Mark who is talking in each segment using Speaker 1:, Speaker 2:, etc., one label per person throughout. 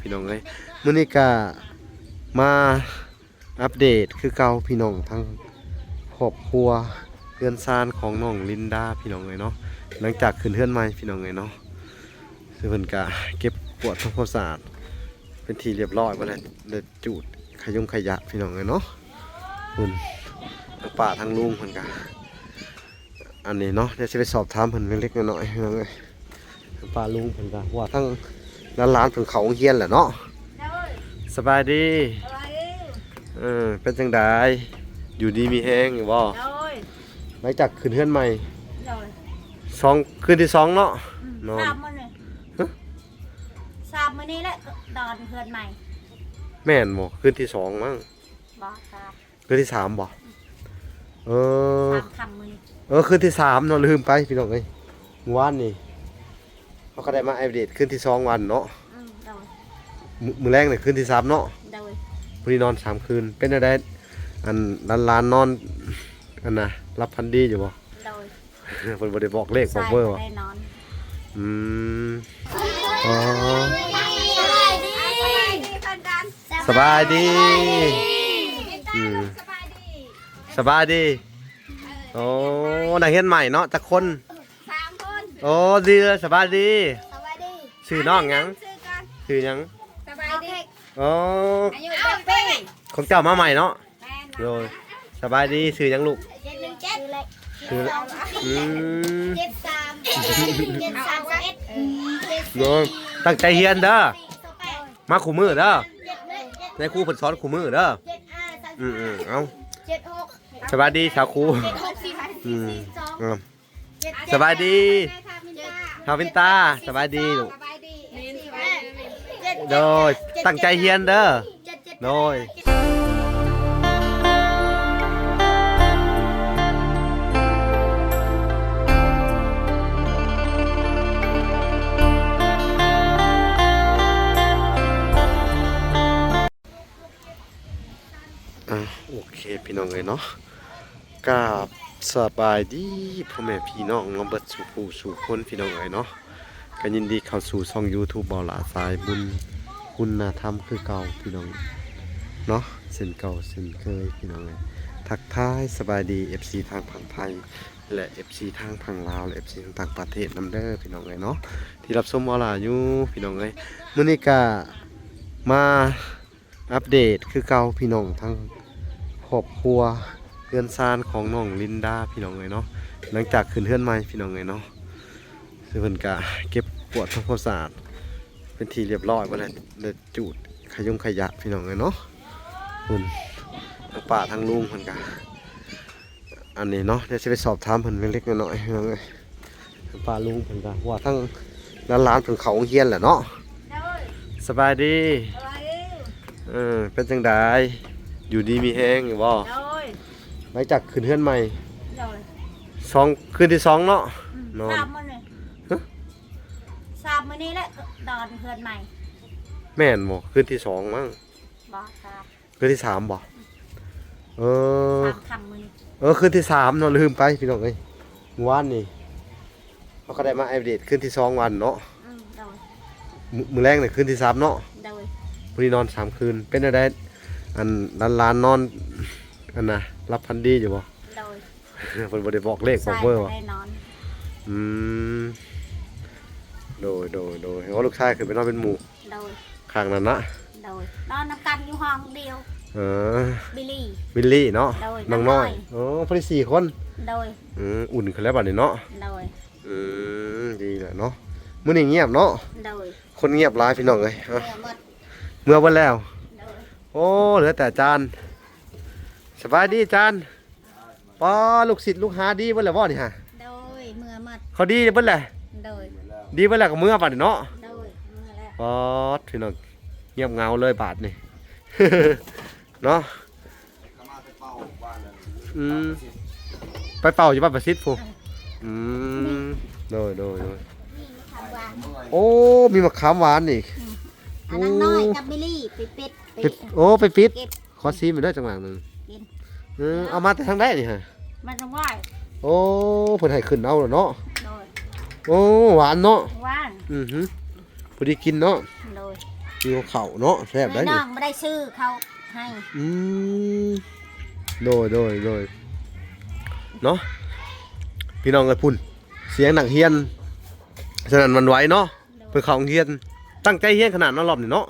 Speaker 1: พี่น้องเอ้ยมื้อนี้ก็มาอัปเดตคือเก่าพี่น้องทั้งครอบครัวเรือนซานของน้องลินดาพี่น้องเอ้ยเนาะหลังจากขึ้นเฮือนใหม่พี่น้องเอ้ยเนาะซึ่งเพิ่นก็เก็บกวดทำความสะอาดเป็นที่เรียบร้อยบ่แล้วเด็ดจูดขยงขยะพี่น้องเอ้ยเนาะคุณทั้งป้าทั้งลุงเพิ่นก็อันนี้เนาะเดี๋ยวสิไปสอบถามเพิ่นเล็กๆน้อยๆพี่น้องเอ้ยทั้งป้าลุงเพิ่นก็ว่าทั้ง ร้านๆเพิ่นเขาโรงเฮียนแหละเนาะ
Speaker 2: เด้อ
Speaker 1: สบายดี
Speaker 2: อะไร
Speaker 1: เออเป็นจังไดอยู่ดีมีแฮงอยู่บ่
Speaker 2: เด้อ
Speaker 1: หลังจากขึ้นเฮือนใหม่
Speaker 2: เด้อ
Speaker 1: สองคืนที่สองเนาะนอน
Speaker 2: สามมื้อนี่
Speaker 1: ฮะ
Speaker 2: สามมื้อนี้แหละดอนเพื่อนใหม่
Speaker 1: แม่นบ่คืนที่สองมั้ง
Speaker 2: บ่สาม
Speaker 1: คืนที่สามบ่เออ
Speaker 2: สามคำมื้อนี้
Speaker 1: เออคืนที่สามเนาะลืมไปพี่น้องเอ้ยเมื่อวานนี่ เขาก็ได้มาอัปเดตคืนที่สองวันเนาะ
Speaker 2: อืมเด้อ
Speaker 1: มื้อมื้อแรกนี่คืนที่สามเนาะ
Speaker 2: เด้อ
Speaker 1: วันนี้นอนสามคืน เป็นอะไรอันร้านร้านนอนอันน่ะรับพันดีอยู่บ่
Speaker 2: เด้อ
Speaker 1: เพิ่นบ่ได้บอกเลขบอกเบอร์ว่ะ
Speaker 2: ได้นอน
Speaker 1: อืมอ๋อ
Speaker 2: สบายดี
Speaker 1: สบายดีอืมสบายดี โอ้นักเรียนใหม่เนาะจักคน
Speaker 2: สามคน
Speaker 1: โอ้ดีเลยสบายดี
Speaker 2: สบายดี
Speaker 1: ชื่อน้องหยัง
Speaker 2: ชื่อกัน
Speaker 1: ชื่อหยัง
Speaker 2: สบายดี
Speaker 1: โอ้
Speaker 2: อายุเจ็ดปี
Speaker 1: ของเจ้ามาใหม่เนาะ
Speaker 2: แม่น
Speaker 1: โดยสบายดีชื่อหยังลูก
Speaker 2: เจ็ดหนึ่งเจ็ดเลย
Speaker 1: ชื่ออืม
Speaker 2: เจ็ดสามเจ็ดสามเอ็ดเจ็ด
Speaker 1: โดยตั้งใจเรียนเด้อ
Speaker 2: สี่สิบแปด
Speaker 1: มาขู่มือเด้อ
Speaker 2: เจ็ดหนึ่งเจ็ด
Speaker 1: ในครูเพิ่นสอนขู่มือเด้อ
Speaker 2: เจ็ดห้าสาม
Speaker 1: อืมอืมเอ้า
Speaker 2: เจ็ดหก
Speaker 1: สบายดีสาวครู
Speaker 2: เจ็ดหกสี่
Speaker 1: อืม
Speaker 2: สอง
Speaker 1: อืม
Speaker 2: เจ็ด
Speaker 1: สบายดี
Speaker 2: แม่ค่ะมิ นดา
Speaker 1: ทาวินตาสบายดีลูก
Speaker 2: สบายดีสี่แม่เจ็ด
Speaker 1: โดยตั้งใจเรียนเด้อ
Speaker 2: เจ็ดเจ็ด
Speaker 1: โดยอะโอเคพี่น้องเลยเนาะกับ สบายดีพ่อแม่พี่น้องน้องเบิดสู่ผู้สู่คนพี่น้องเลยเนาะก็ยินดีเข้าสู่ช่อง YouTube บอหลาสายบุญคุณธรรมคือเก่าพี่น้องเนาะเส้นเก่าเส้นเคยพี่น้องเลยทักทายสบายดี FC ทางฝั่งไทยและ FC ทางฝั่งลาวและ FC ทางต่างประเทศนํเด้อพี่น้องเลยเนาะที่รับชมบอหลาอยู่พี่น้องเลยมื้อนี้ก็มาอัปเดตคือเก่าพี่น้องทั้งครอบครัว เรือนซานของน้องลินดาพี่น้องเลยเนาะหลังจากขึ้นเฮือนใหม่พี่น้องเลยเนาะซึ่งเพิ่นก็เก็บกวาดทำความสะอาดเป็นที่เรียบร้อยบ่แล้วเด็ดจูดขยงขยะพี่น้องเลยเนาะคุณทั้งป้าทั้งลุงเพิ่นก็อันนี้เนาะเดี๋ยวสิไปสอบถามเพิ่นเล็กๆน้อยๆพี่น้องเอ้ยทั้งป้าลุงเพิ่นก็ว่าทั้งร้านๆเพิ่นเขาโรงเฮียนแหละเนาะ
Speaker 2: เด้อ
Speaker 1: สบายดี
Speaker 2: สบายดี
Speaker 1: เออเป็นจังไดอยู่ดีมีแฮงอยู่บ่
Speaker 2: เด้อ
Speaker 1: หลังจากขึ้นเฮือนใหม่
Speaker 2: เด้อ
Speaker 1: สองคืนที่สองเนาะ นอน
Speaker 2: สามมื้อนี่
Speaker 1: ฮะ
Speaker 2: สามมื้อนี้แหละดอนเพื่อนใหม่
Speaker 1: แม่นบ่คืนที่สองมั้ง
Speaker 2: บ่สาม
Speaker 1: คืนที่สามบ่เออ
Speaker 2: สามคำมื้อนี้
Speaker 1: เออคืนที่สามเนาะลืมไปพี่น้องเอ้ยเมื่อวานนี่เขาก็ได้มาอัปเดตคืนที่สองวันเนาะ
Speaker 2: อืมเด้อ
Speaker 1: มื้อมื้อแรกนี่คืนที่สามเนาะ
Speaker 2: เด้อ
Speaker 1: วันนี้นอนสามคืนเป็นอะไรอันร้านร้านนอน อันน่ะรับพันดีอยู่บ่
Speaker 2: เด้อ
Speaker 1: เพิ่นบ่ได้บอกเลขบอกเบอร์ว่ะ
Speaker 2: ได้นอน
Speaker 1: อืมโดยโดยโดยเพราะว่าลูกชายคือไปนอนเป็นหมู่
Speaker 2: เด้อ
Speaker 1: ข้างนั้นนะ
Speaker 2: เด้อนอนนำกันอยู่ห้องเดียว
Speaker 1: เออ
Speaker 2: บิลลี่
Speaker 1: วิลลี่เนาะ
Speaker 2: โดย
Speaker 1: น้องน้อย
Speaker 2: น้องน้อย
Speaker 1: โอ้พอดีสี่คน
Speaker 2: เด้อ
Speaker 1: อืมอุ่นขึ้นแล้วบัดนี้เนาะ
Speaker 2: เด้อ
Speaker 1: อืมดีแหละเนาะมื้อนี้เงียบเนาะ
Speaker 2: เด้อ
Speaker 1: คนเงียบหลายพี่น้องเอ้ยเอา
Speaker 2: เมื่อหมด
Speaker 1: เมื่อวันแล้ว
Speaker 2: เด้อ
Speaker 1: โอ้เหลือแต่อาจาน สบายดีอาจานป้อลูกศิษย์ลูกหาดีเบิ่นแล้วบ่นี่ฮะ
Speaker 2: เด้อเมื่อหมด
Speaker 1: เขาดีเบิ่นแหละ
Speaker 2: เด้อ
Speaker 1: ดีเบิ่นแล้วก็เมื่อบัดนี้เนาะ
Speaker 2: เด้อเมื่อแล้ว
Speaker 1: ป๊อดพี่น้องเงียบเหงาเลยบาดนี่ เนาะอืมไปเป่าอยู่บ้านประสิทธิ์ฟูอืมโดยโดยโดย
Speaker 2: นี่ทำหวาน
Speaker 1: โอ้มีมะขามหวานอีก
Speaker 2: อันนั้นน้อยกับบิลลี่ไปเป็ดไป
Speaker 1: ไป โอ้ไปปิด
Speaker 2: เก็บ
Speaker 1: ขอซีมไปด้วยจังหวะหนึง
Speaker 2: กิน
Speaker 1: เออเอามาแต่ทางได้นี่ฮะ
Speaker 2: มันต้องไหว
Speaker 1: โอ้เพิ่นให้ขึ้นเอาแล้วเนาะ
Speaker 2: โดย
Speaker 1: โอ้หวานเนาะ
Speaker 2: หว่าน
Speaker 1: อือหือพอดีกินเนาะ
Speaker 2: โดย
Speaker 1: มีเขาเนาะแซ่บได้
Speaker 3: น้
Speaker 1: นี่
Speaker 3: องไม่ได้ซื้อเขาให้
Speaker 1: อืมโดยโดยโดยเนาะพี่น้องเอ้ยพุ่นเสียงหนักเฮียนฉะนั้นมันไหวเนาะเพื่อเขาเฮียนตั้งใจเฮียนขนาดนั้นรอบนี่เนาะ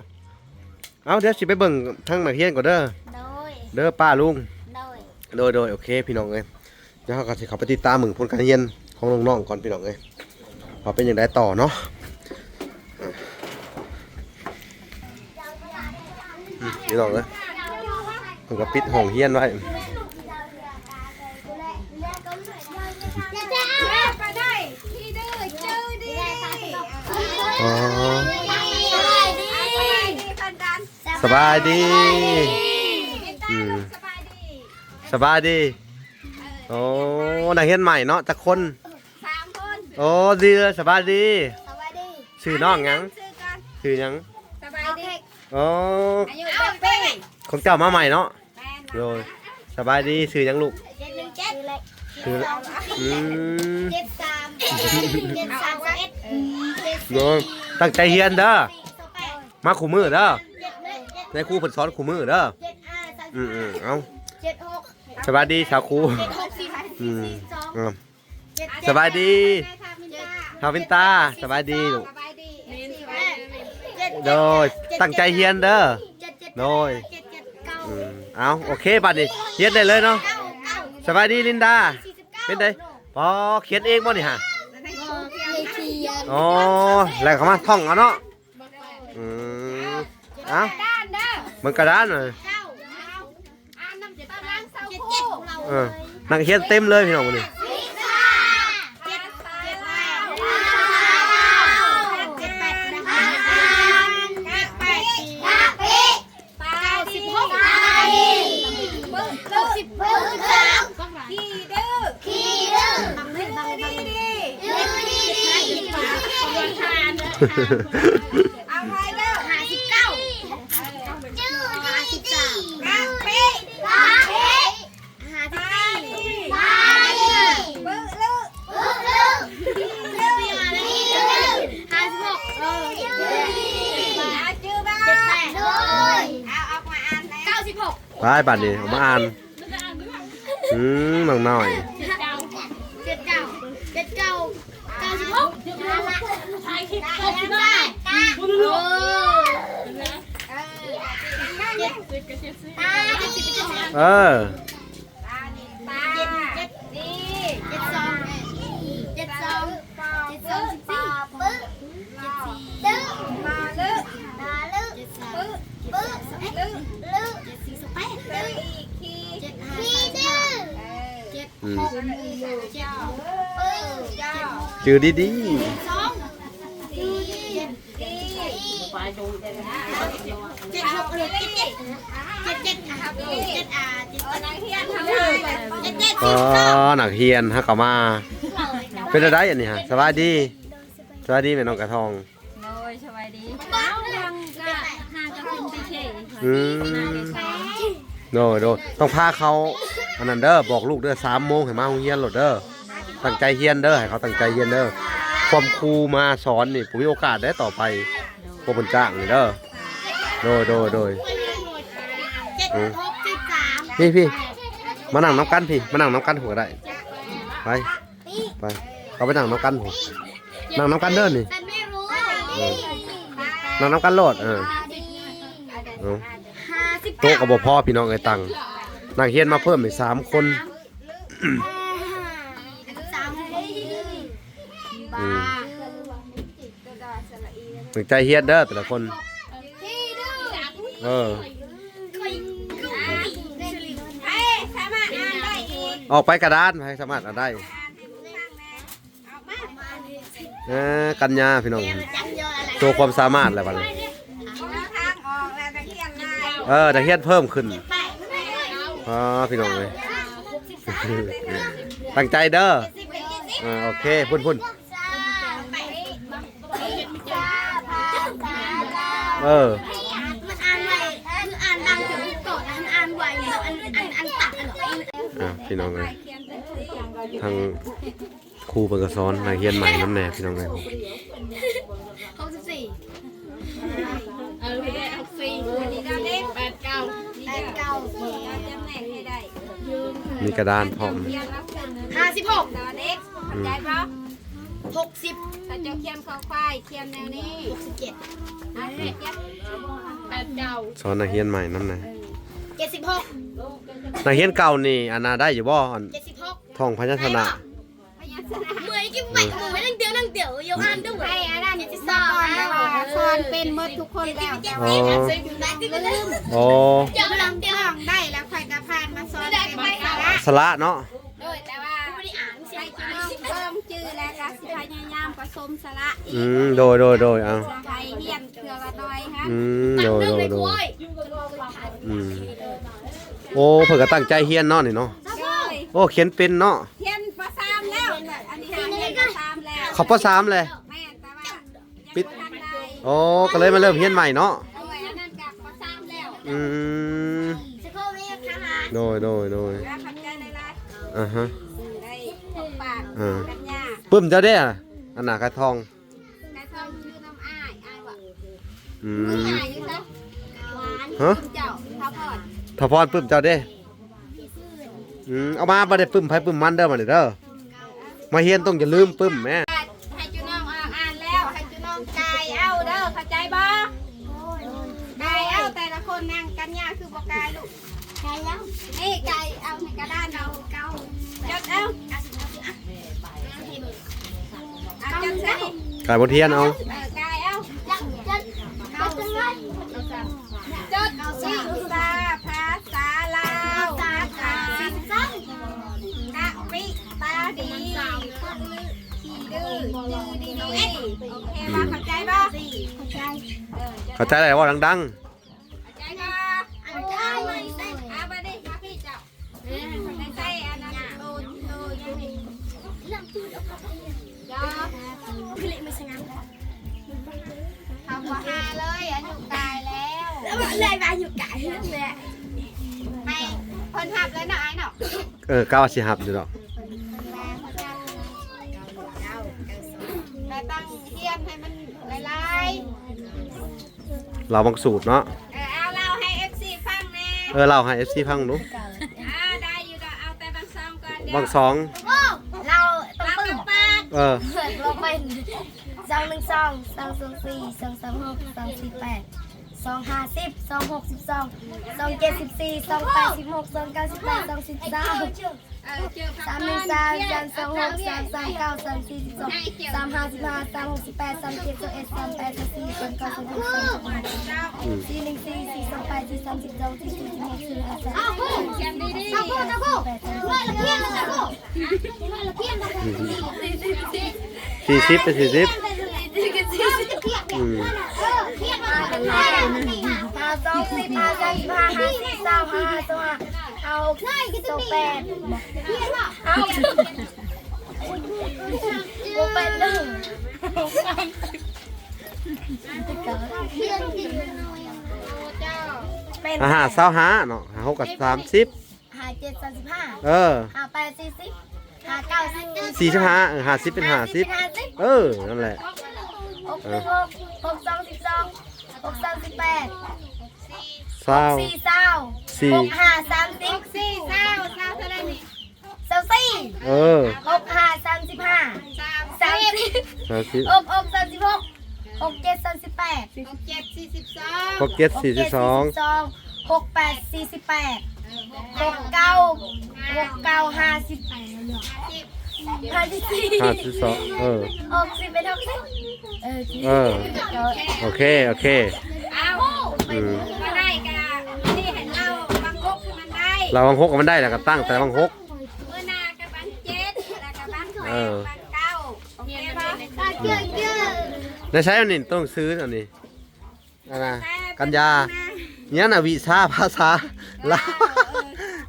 Speaker 1: เอาเดี๋ยวสิไปเบิ่งทางหนักเฮียนก่อนเด้อ
Speaker 2: โดย
Speaker 1: เด้อป้าลุง
Speaker 2: โดย
Speaker 1: โดยโอเคพี่น้องเอ้ยเดี๋ยวเราก็สิเขาไปติดตามมึงผลการเรียนของน้องๆก่อนพี่น้องเอ้ยว่าเป็นอย่างไรต่อเนาะอืมพี่น้องเอ้ยผมก็ปิดห้องเฮียนไว้
Speaker 2: อ๋อสบายดี
Speaker 1: สบายดีอืม
Speaker 2: สบายดี
Speaker 1: สบายดีโอ้นักเรียนใหม่เนาะจักคน
Speaker 2: สามคน
Speaker 1: โอ้ดีเลยสบายดี
Speaker 2: สบายดี
Speaker 1: ชื่อน้องหยัง
Speaker 2: ชื่อกัน
Speaker 1: ชื่อหยัง
Speaker 2: สบายดี
Speaker 1: โอ้
Speaker 2: อายุเจ็ดปี
Speaker 1: ของเจ้ามาใหม่เนาะ
Speaker 2: แม่น
Speaker 1: โดยสบายดีชื่อหยังลูก
Speaker 2: เจ็ดหนึ่งเจ็ด
Speaker 1: ชื่ออืม
Speaker 2: เจ็ดสามเจ็ดสามสิบเอ็ดเจ็ด
Speaker 1: โดยตั้งใจเรียนเด้อ
Speaker 2: สี่สิบแปด
Speaker 1: มาคู่มือเด้อ
Speaker 2: เจ็ดหนึ่งเจ็ด
Speaker 1: ในครูเพิ่นสอนคู่มือเด้อ
Speaker 2: เจ็ดห้าสาม
Speaker 1: อืมอืมเอา
Speaker 2: เจ็ดหก
Speaker 1: สบายดีชาวครู
Speaker 2: เจ็ดหกสี่ห้า
Speaker 1: อื
Speaker 2: สี่
Speaker 1: ม
Speaker 2: สี่สอง
Speaker 1: เอา
Speaker 2: เจ็ด
Speaker 1: สบายดี
Speaker 2: เจ็ด
Speaker 1: ชาววินตาสบายดีลูก
Speaker 2: สบายดีเจ็ด
Speaker 1: โดยตั้งใจเรียนเด้อ
Speaker 2: เจ็ดเจ็ด
Speaker 1: โดย
Speaker 2: เจ็ดเจ็ดเก้า
Speaker 1: อืมเอาโอเคบัดนี้เขียนได้เลยเนาะ
Speaker 2: เก้าเก้า
Speaker 1: สบายดีลินดา
Speaker 2: สี่สิบเก้า
Speaker 1: เป็นไดพอเขียนเองบ่นี่ฮะ
Speaker 2: เลยเขียน
Speaker 1: อ๋อแล้วเขามาท่องเอาเนาะอืมเอา
Speaker 2: ด้านเด้อ
Speaker 1: มันกระดานเลย
Speaker 2: เก้าอ่านน้ำตารางเสาคู่
Speaker 1: เออนักเขียนเต็มเลยพี่น้องมื้อนี้
Speaker 2: บัดนี้เอามาอ่าน
Speaker 1: อืมน้องน้อย
Speaker 2: เจ็ดเก้าเจ็ดเก้าเจ็ดเก้าเก้าสิบหกถ่ายคลิปหกสิบห้าโอ้เจ็ดเจ็ดสิบเจ็ดสอ
Speaker 1: เออ
Speaker 2: ตาเจ็ดเจ็ดดีเจ็ดสองเจ็ดสองเจ็ดสองสิบสี่ปึ๊บเจ็ดสี่ลึกมาลึกมาลึกปึ๊บปึ๊บลึกลึกเจ็ดสี่สิบแปดลึกอีกทีเจ็ดห้าสามสิบห้าเจืดหกปึ๊บเจ็ดหก
Speaker 1: จือดี
Speaker 2: สองสี่เจ็ดสี่เจ็ดหกเจ็ดเจ็ดเจ็ดเจ็ดนะครับเจ็ดอาเจ็ดเจ็ดเจ็ดเจ็ดเจ็ด
Speaker 1: อ๋อนักเรียนฮะก็มา เป็นอะไรอันนี้ฮะสบายดีสบายดีแม่น้องกระทอง
Speaker 3: โดยสบายดีเอายังก็ห้างก็ขึ้นไปเฉย
Speaker 1: อืมโดยโดยต้องพาเขา อันนั้นเด้อบอกลูกเด้อสามโมงให้มาโรงเรียนโหลดเด้อตั้งใจเรียนเด้อให้เขาตั้งใจเรียนเด้อความครูมาสอนนี่ผมมีโอกาสได้ต่อไปพวกบนจ้างนี่เด้อโดยโดยโดย
Speaker 2: เจ็ดหกสิบสาม
Speaker 1: พี่พี่มานั่งน้ำกันพี่มานั่งน้ำกันหัวได้ไปไปเขาไปนั่งน้ำกันหัวนั่งน้ำกันเด้อนี่
Speaker 2: ฉันไม่รู้
Speaker 1: เออนั่งน้ำกันโลดเออเอา
Speaker 2: ห้าสิบ
Speaker 1: โต๊ะกับบพ่อพี่น้องไอ้ตัง นักเรียนมาเพิ่มอีกสามคน
Speaker 2: สาม
Speaker 1: อืมตั้งใจเฮียนเด้อแต่ละคน
Speaker 2: ที่ดื้อ
Speaker 1: เออ
Speaker 2: เอ้ยสามารถอ่านได้อีก
Speaker 1: ออกไปกระดานให้สามารถเอาได้
Speaker 2: เอามา
Speaker 1: เออกัญญาพี่น้อง
Speaker 2: จำเยออะไร
Speaker 1: โชว์ความสามารถอะไรบ้าง
Speaker 2: เอาทางออกแล้วตะเกียงนาย
Speaker 1: เออนักเรียนเพิ่มขึ้น
Speaker 2: ไป
Speaker 1: อ๋อพี่น้องเลย
Speaker 2: หกสิบสาม
Speaker 1: ตั้งใจเด้อ
Speaker 2: สิบเอ็ดสิบ
Speaker 1: เออโอเคพุ่นพุ่น
Speaker 2: สามไปสามพาสาม
Speaker 1: เออ
Speaker 2: มันอ่านไวคืออ่านดังถึงโตดมันอ่านไวแล้วอันอันอันตัดอันเหรอ
Speaker 1: อะพี่น้องเลยทางครูเป็นกระสอนนักเรียนใหม่น้ำแน่พี่น้องเลย
Speaker 2: หก
Speaker 1: มีกระดานพร้อม
Speaker 2: เขียนรับขึ้นห้าสิบหกดอเด็กเข้าใจปะหกสิบถ้าเจ้าเขียนข้อควายเขียนแนวนี้หกสิบเจ็ดอันนี้เจ็ดแปดเก้า
Speaker 1: สอนนักเรียนใหม่นำนะ
Speaker 2: เจ็ดสิบหก
Speaker 1: นักเรียนเก่านี่อันน่ะได้อยู่บ่อัน
Speaker 2: เจ็ดสิบหก
Speaker 1: ท่องพยัญชนะ
Speaker 2: พยัญชนะเหมือนกินไปเหมือนนั่งเดียวนั่งเดียวโยอันด้วยให้อันนั้นจะสอนสอนเป็นหมดทุกคนแล้ว
Speaker 1: อ๋อ
Speaker 2: ลืม
Speaker 1: โอ้
Speaker 2: เดี๋ยวลำเดียวได้แล้ว
Speaker 1: ละเนาะ
Speaker 2: โดยแต่ว่าไม่ได้อ่านใช่จุน้องเพิ่มชื่อและก็สิพยายามผสมสระอี
Speaker 1: อื
Speaker 2: ก
Speaker 1: มโดยโดยโดยเอา
Speaker 2: ไทยเฮียนเครือละน้อยฮะ
Speaker 1: อืมโดยโดยโดยอืมโอ้เพิ่นก็ตั้งใจเรียนเนาะนี่เนาะ
Speaker 2: เลย
Speaker 1: โอ้เขียนเป็นเนาะ
Speaker 2: เฮียนประสามแล้ว อันนี้เฮียนประสามแล้ว
Speaker 1: เขาปสามเลย
Speaker 2: แม่แต่ว่า
Speaker 1: ปิด
Speaker 2: ยังบ่ทันได้
Speaker 1: โอ้ก็เลยมาเริ่มเรียนใหม่เนาะ
Speaker 2: เอาไว้อันนั้นกับประสามแล้ว
Speaker 1: อืม
Speaker 2: จะเข้าเรียนทหาร
Speaker 1: โดยโดยโดย
Speaker 2: แล้วขับใจในร้าน
Speaker 1: อ่าฮะ
Speaker 2: ได้พบปาก
Speaker 1: อ่า
Speaker 2: กันยา
Speaker 1: ปึ้มเจ้าเด้ออันหนากระทอง
Speaker 2: ใครต้องชื่อน้ำอ้ายอ้ายว่ะ
Speaker 1: อื
Speaker 2: อุ้ย
Speaker 1: ม
Speaker 2: อ้ายอยู่ซะหวาน
Speaker 1: ฮะ
Speaker 2: เจ้าข้าวโพด
Speaker 1: ถ้าพรปึ้มเจ้าเด้อืมเอามาบ่ได้ปึ้มไผปึ้มมันเด้อมาเด้อเด้อมาเฮียนต้องอย่าลืมปึ้มแม่
Speaker 2: ให้จุน้องอ่านอ่านแล้ว ให้จุน้องกายเอาเด้อเข้าใจบ่กายเอาแต่ละคนนั่งกันยากคือบ่กายลูกกายแล้วนี่กายเอาในกระดานเอาเก้าจด เอาเอาจดใส่
Speaker 1: กายบนเทียนเอา
Speaker 2: เออกายเอาจดจดเอาจดจดสิษาภาษาลาวภาษาสิซ้ำกะปิตาดีขี้ดื้อดื้อดีดีโอเคมาเข้าใจป่ะเข้าใจเออ
Speaker 1: เข้าใจได้ว่าดัง
Speaker 2: เเลยมาอายุกายเลยให้คนทับเลยเนาะไอ้เนาะ
Speaker 1: ๆเออก้าวสิหับอยู่ดอก
Speaker 2: แต่ต้องเทียมให้มันลาย
Speaker 1: เราบังสูตรเนาะ
Speaker 2: ๆเออเอาเล่าให้ FC ฟังแน่
Speaker 1: เออเราให้ FC ฟังดู
Speaker 2: อ่าได้อยู่ดอกเอาแต่บางซองก่อนเดี๋ยว
Speaker 1: บางสอง
Speaker 2: เราต้องปึ้งปาก
Speaker 1: เออ
Speaker 4: เราเป็นสองหนึ่งสองสองสองสี่สองสามหกสองสี่แปด สองห้าสิบสองหกสิบสองสองเจ็ดสิบสี่สองแปดสิบหกสองเก้าสิบแปดสองสิบสาม
Speaker 2: เออเจอ
Speaker 4: สามหนึ่งสามสามสองหกสามสามเก้าสามสี่สิบสองสามห้าสิบห้าสามหกสิบแปดสามเจ็ดสามเอ็ดสามแปดสามสี่สามเก้าสามสิบสามสิบห้า
Speaker 2: เจ้า
Speaker 4: สี่หนึ่งสี่สี่สองแปดสี่สามสิบสองสี่สี่สิบหกสี่ห้าสาม
Speaker 2: เขียนดีๆ
Speaker 4: แปดสามสิบ
Speaker 1: สี่สิบไปสี่สิบอืม
Speaker 4: ห้าสองสิบห้าสามสิบห้าห้าสี่สามห้าห้าสองห้าเอาหกสองแปดเอาหกแปดหนึ่ง
Speaker 2: เจ้า
Speaker 4: เป็น
Speaker 1: อาหารเศร้าหาเนาะหาหกกับสามสิบ
Speaker 4: ห้าเจ็ดสามสิบห้า
Speaker 1: เออ
Speaker 4: ห้าแปดสี่สิบห้าเก้าสิบ
Speaker 1: สี่สิบห้าเออห้าสิบเป็นห้าสิบ
Speaker 4: ห้าสิบ
Speaker 1: เออนั่นแหละ
Speaker 4: หกหนึ่งหกหกสองสิบสองหกสามสิบแปด
Speaker 1: เศร้า
Speaker 4: สี่เศร้า
Speaker 1: สี่
Speaker 4: หกห้าสามสิบ
Speaker 2: สี่เศร้าเศร้าเท่าไหร่นี่
Speaker 4: เศร้าสี่
Speaker 1: เออ
Speaker 4: หกห้าสามสิบห้า
Speaker 2: สาม
Speaker 4: สาม
Speaker 2: สิบ
Speaker 4: สิบ
Speaker 1: ห้าสิบ
Speaker 4: หกหกสามสิบหกหกเจ็ดสามสิบแปด
Speaker 2: หกเจ็ดสี่สิบสอง
Speaker 1: หกเจ็ดสี่สิบสอง
Speaker 4: หกแปดสี่สิบแปดหกเก้าหกเก้าห้าสิบ ห้าสิบสี่
Speaker 1: ห้าสิบสองเออ
Speaker 4: หกสิบเป็นหกสิบเออ
Speaker 1: เออ โอเค โอเค
Speaker 2: เอา
Speaker 1: อืม
Speaker 2: ก็ได้กะนี่เห็นเราบางกกมันได้
Speaker 1: เราบังหกกับมันได้แหละก็ตั้งแต่บังหก
Speaker 2: เมื่อนากับบังเจ็ดแล้วกับบังแป
Speaker 1: เอ
Speaker 2: ด
Speaker 1: อ
Speaker 2: บังเก้าโอเคปะเจือเจือ
Speaker 1: ในใช้อันนี้ต้องซื้ออันนี้อันนะกันยาเนี่ยนะวิชาภาษาลาว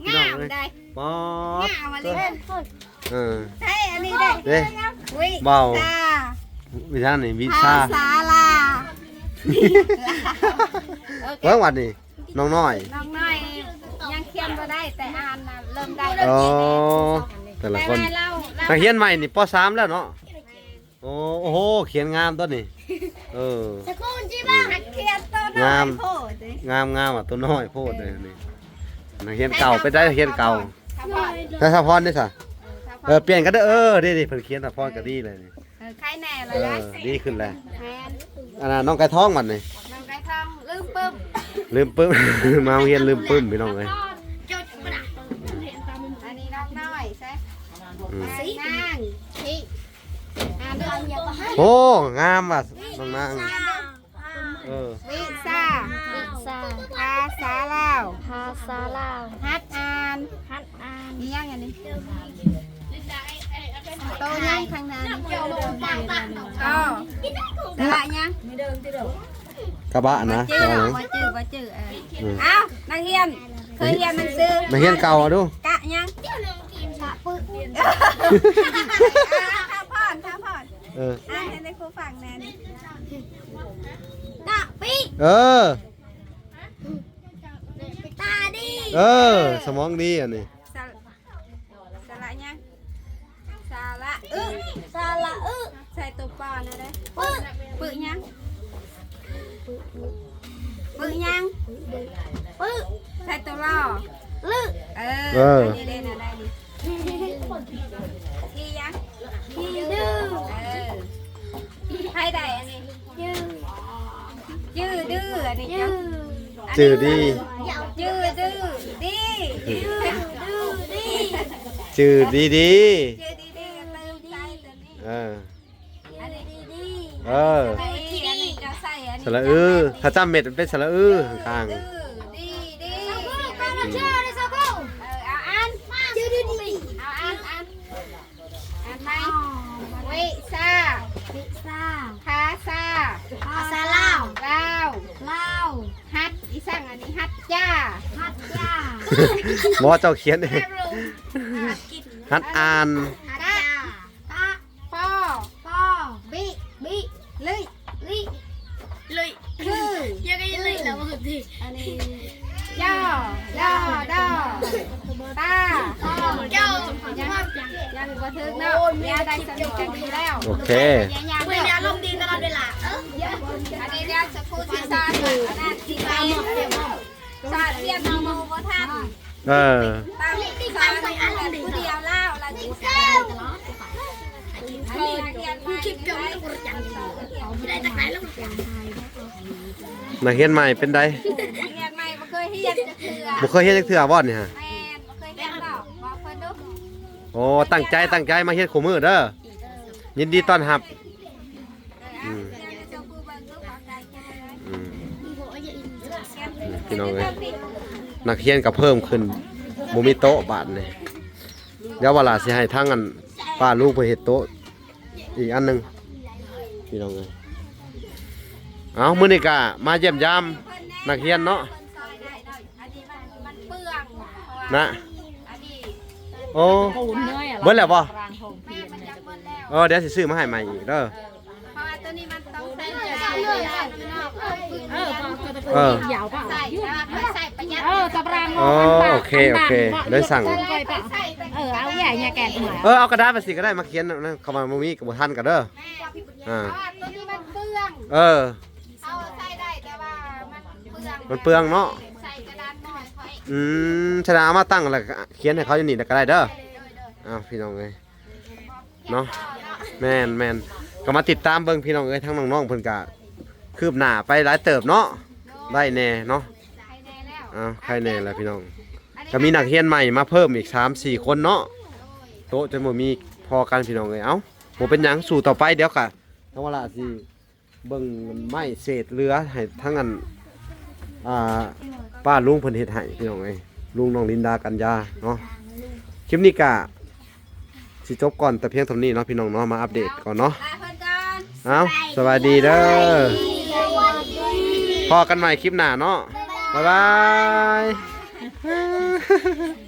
Speaker 1: พี่น้อง
Speaker 2: งาม
Speaker 1: เลย
Speaker 2: ได้
Speaker 1: ป๊องาด
Speaker 2: มอะไรเล่น
Speaker 1: เออ
Speaker 2: ใช่อันนี้ได้
Speaker 1: เด้
Speaker 2: วิ
Speaker 1: เบา
Speaker 2: ชา
Speaker 1: วิชานี่วิ
Speaker 2: ภา
Speaker 1: ชา
Speaker 2: ษาลา
Speaker 1: เมื่อวันนี้น้องน้อย
Speaker 2: น้องน้อยยังเขียนบ่ได้แต่อ่านน่ะเริ่มได้แล้ว
Speaker 1: อ๋อแต่ละคน
Speaker 2: แต่ว่าเราเรา
Speaker 1: นักเรียนใหม่นี่ปสามแล้วเนาะโอ้โอ้โหเขียนงามต้นนี่เออ
Speaker 2: สกุลจีบ้าเขียนตัวน้อย
Speaker 1: งาม
Speaker 2: โพดเลย
Speaker 1: งามงามอะตัวน้อยโพดเลยนี่นักเรียนเก่าไปได้นักเรียนเก่า
Speaker 2: ใถ้าพอ
Speaker 1: ถ้าสะพรได้ซะ เออเปลี่ยนกันเด้อเออดีดิเพิ่นเขียนสะพรก็ดีเลยนี่
Speaker 2: เออใครแน่เล
Speaker 1: เอย
Speaker 2: ได้
Speaker 1: อดีขึ้นแล้ว
Speaker 2: แมน
Speaker 1: อันน่ะน้องไก่ท้องมันนี่
Speaker 2: น้องไก่ทองลืมปึ๊บ
Speaker 1: ลืมปึ้ม มาโรงเรียนลืมปึ้มพี่น้องเอ้ย
Speaker 2: อันนี้น้องน้อยใช่
Speaker 1: อืม
Speaker 2: สีนางที่อ่านด้วย
Speaker 1: โอ้งามว่ะน้องนางเออ
Speaker 2: วิซ่า
Speaker 4: วิซา
Speaker 2: ภาษาลาว
Speaker 4: ภาษาลาว
Speaker 2: ฮัดอ่าน
Speaker 4: ฮัดอ่าน
Speaker 2: นี่ยังอันนี้ โตยังทางนั้นก็สละยัง
Speaker 1: กระบะนะ
Speaker 2: จื้อ
Speaker 1: เอาหยัง
Speaker 2: ว่าจื้อว่าจื้อเออ
Speaker 1: อืม
Speaker 2: เอ้านักเรียนเคยเรียนหนังสือ
Speaker 1: มาเฮียนเก่าอะดู
Speaker 2: กะยังชะปึ๊ข้าพอนข้าพอน
Speaker 1: เออ
Speaker 2: อ่านให้ในครูฟังแน่นี่
Speaker 4: กะปิ
Speaker 1: เออ
Speaker 4: ตาดี
Speaker 1: เออ สมองดีอันนี้
Speaker 2: อนนะเด้
Speaker 4: ปึ
Speaker 2: ปึกยังปึกยัง
Speaker 4: ปึ
Speaker 2: ใส่ตัวล่อ
Speaker 4: ลึ
Speaker 2: เอ
Speaker 1: เอ
Speaker 2: อ
Speaker 1: อ
Speaker 2: ได้ได้นะได้ดิที่ยัง
Speaker 4: ที่ดื้อ
Speaker 2: เออให้ได้อันนี้
Speaker 4: ยื้อ
Speaker 2: ยื้อดื้ออันนี้
Speaker 4: ยื้อ
Speaker 1: จือดี
Speaker 2: ยื้อดื้อดี
Speaker 4: ดื้อดื้อดี
Speaker 1: จือดีดี
Speaker 2: ยื้อดีดีเติมใจตัวนี้
Speaker 1: เออ
Speaker 2: อันนี้ดีดี
Speaker 1: เออ
Speaker 2: ไอ้อันนี้จะใส่อันนี้
Speaker 1: สระอือถ้าจำเม็ดมันเป็นสระอือข้าง
Speaker 2: ดื้อดีดี
Speaker 4: เอเลยสักครู่
Speaker 2: เออเอาอัน
Speaker 4: ยื้อดื้อดี
Speaker 2: เอาอันอันอันไหนวิซา
Speaker 4: วิซา
Speaker 2: ภาษา
Speaker 4: ภาษาลาว
Speaker 2: ลาว
Speaker 4: ลาว
Speaker 2: ฮัดอีสั่งอันนี้ฮัดจ้า
Speaker 4: ฮัดยา
Speaker 1: ๆหมอเจ้าเขียนเองฮัดอ่าน
Speaker 4: ได้
Speaker 2: สนุกกันดีแล้ว
Speaker 1: โอเค
Speaker 2: ยังยัง
Speaker 4: เป็น
Speaker 2: เด้อ
Speaker 4: อารมณ์ดีตลอดเวลา
Speaker 2: อันนี้เดี๋ยวจะพูดที่ซานอันนั้นที่ไปซานเรียนนโมบ่ทัน
Speaker 1: เออ
Speaker 2: ตามซานอันผู้เดียวเล่าละจิเซลอันนี้นักเรียนมาคลิปเก่าไม่ได้จัง
Speaker 4: ไม่ได้จากไหนแล้ว
Speaker 1: นักเรียนใหม่เป็นได
Speaker 2: เรียนใหม่บ่เคยเรียนจะเถื่อ
Speaker 1: บ่เคยเฮ็ดจักเทื่อบ่นี่ฮะ โอ้ตั้งใจตั้งใจมาเฮ็ดคู่มือเด้อยินดีต้อนรับ
Speaker 2: เออเรียนจะกูเบิ่งดูความใจแค่ไหน
Speaker 1: อืม
Speaker 2: เรียน
Speaker 1: พี่น้องเอ้ยนักเรียนก็เพิ่มขึ้นบ่มีโต๊ะบาดนี่เดี๋ยวเวลาสิให้ทั้งอันป้าลูกไปเฮ็ดโต๊ะอีกอันหนึงพี่น้องเอ้ยเอามื้อนี้ก็มาเยี่ยมยามนักเรียนเนาะ
Speaker 2: เพิ่นซอยได้หน่อยอันนี้มันมันเปลืองเพราะว่า
Speaker 1: นะ
Speaker 2: อันนี้
Speaker 1: โอ้
Speaker 3: ปูนเนื่อยอะ
Speaker 1: เบิดแล้วบ่
Speaker 3: รางทง
Speaker 2: แม่มันยังเบิดแล้ว
Speaker 1: เออเดี๋ยวสิซื้อมาให้ใหม่อีกเด้อ
Speaker 2: เพราะว่าตัวนี้มันต้องใส่
Speaker 4: เอ
Speaker 2: ใส่
Speaker 4: อ
Speaker 2: ใส่
Speaker 3: เออพอเกิดตะ
Speaker 1: เออ
Speaker 3: ยาวเปล่า
Speaker 2: ใส่ใส่ประหยัด
Speaker 3: เออตะปราง
Speaker 1: อ๋อโอเคโอเคได้สั่ง
Speaker 2: ใส่ไป
Speaker 3: เออเอาใหญ่เนี่ยแกนหัว
Speaker 1: เออเอากระดาษมาสิก็ได้มาเขียนนะเข้ามาบ่มีก็บ่ทันก็เด้อ
Speaker 2: แม่
Speaker 1: อ่า
Speaker 2: เพราะว่าตัวนี้มันเปลือง
Speaker 1: เออ
Speaker 2: เอาใส่ได้แต่ว่ามันเปลือง
Speaker 1: มันเปลืองเนาะ อืมฉะนั้นเอามาตั้งแล้วก็เขียนให้เขาอยู่นี่ก็ได้เด้ออ้าวพี่น้องเอ้ยเนาะแม่นแม่นก็มาติดตามเบิ่งพี่น้องเอ้ยทั้งน้องๆเพิ่นก็คืบหน้าไปหลายเติบเนาะได้แน่เนาะ
Speaker 2: ใส่แน่แล้ว
Speaker 1: อ้าวใครแน่แล้วพี่น้องก็มีนักเรียนใหม่มาเพิ่มอีก 3 4 คนเนาะโต๊ะจนบ่มีพอกันพี่น้องเอ้ยเอ้าบ่เป็นหยังสู่ต่อไปเดี๋ยวก็ทั้งเวลาสิเบิ่งไม้เศษเรือให้ทั้งอันอ่า ป้าลุงเพิ่นเฮ็ดให้พี่น้องเอ้ยลุงน้องลินดากัญญาเนาะคลิปนี้ก็สิจบก่อนแต่เพียงเท่านี้เนาะพี่น้องเนาะมาอัปเดตก่อนเนาะ
Speaker 2: ลาเพิ่นก่อน
Speaker 1: เอ้าสวัสดีเด้อพอกันใหม่คลิปหน้าเนาะบ๊ายบาย